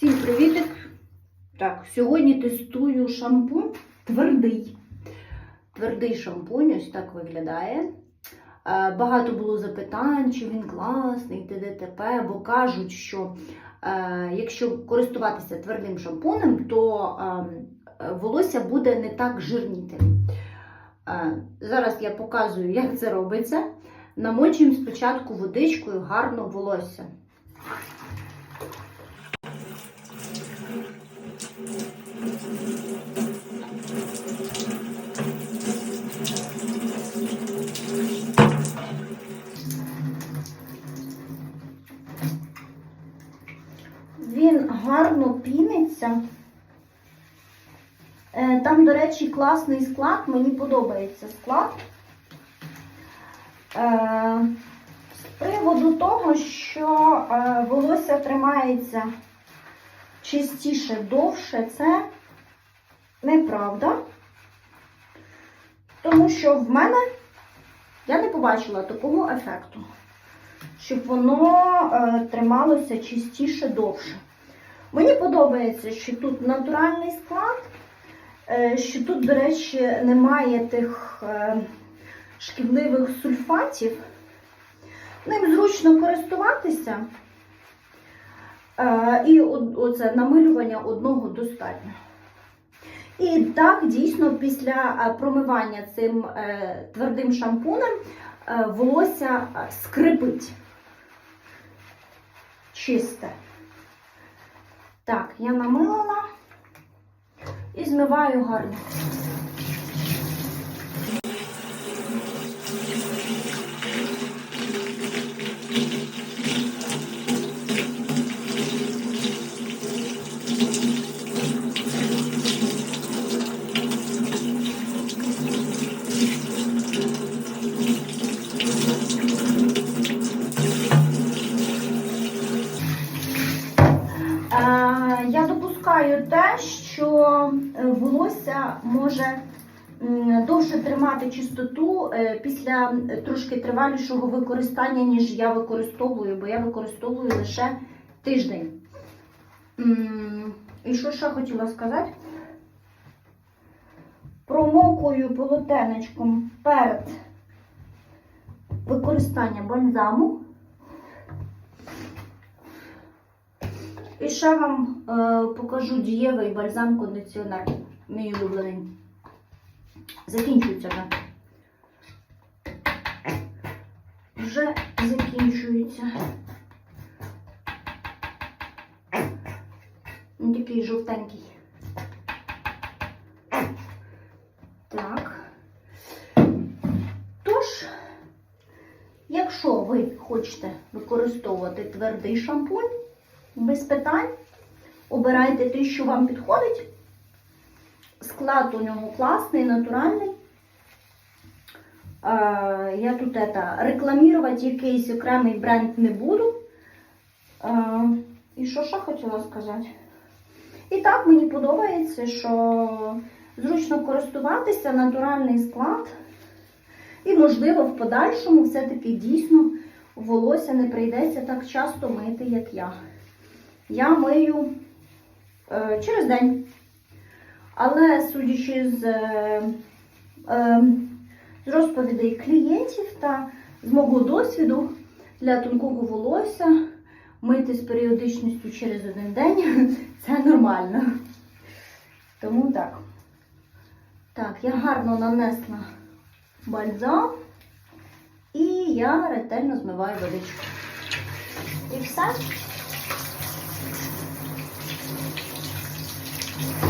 Всім привіт! Так, сьогодні тестую шампунь твердий. Твердий шампунь, ось так виглядає. Е, Багато було запитань, чи він класний, т.д. бо кажуть, що е, якщо користуватися твердим шампунем, то е, волосся буде не так жирніти. Е, Зараз я показую, як це робиться. Намочуємо спочатку водичкою гарно волосся. Він гарно піниться. Е, Там, до речі, класний склад, мені подобається склад. Е, З приводу того, що е, волосся тримається чистіше, довше, це неправда. Тому що в мене я не побачила такого ефекту щоб воно е, трималося чистіше довше. Мені подобається, що тут натуральний склад, е, що тут, до речі, немає тих е, шкідливих сульфатів. Ним зручно користуватися. Е, і оце намилювання одного достатньо. І так, дійсно, після е, промивання цим е, твердим шампунем е, волосся е, скрипить чисте. Так, я намилила і змиваю гарно. Е, Я допускаю те, що е, волосся може довше тримати чистоту е, після трошки тривалішого використання, ніж я використовую, бо я використовую лише тиждень. І що ще хотіла сказати? Промокую полотенечком перед використанням бальзаму. І ще вам е, покажу дієвий бальзам-кондиціонер. Мій улюблений. Закінчується вже. Вже закінчується. Такий жовтенький. Так. Тож, якщо ви хочете використовувати твердий шампунь, без питань. Обирайте те, що вам підходить. Склад у нього класний, натуральний. Е, Я тут это, рекламувати якийсь окремий бренд не буду. Е, І що ще хотіла сказати? І так мені подобається, що зручно користуватися, натуральний склад. І, можливо, в подальшому все-таки дійсно волосся не прийдеться так часто мити, як я я мию е, через день. Але судячи з, е, е, з розповідей клієнтів та з мого досвіду для тонкого волосся мити з періодичністю через один день це нормально. Тому так. Так, я гарно нанесла бальзам і я ретельно змиваю водичку. І все. Thank you.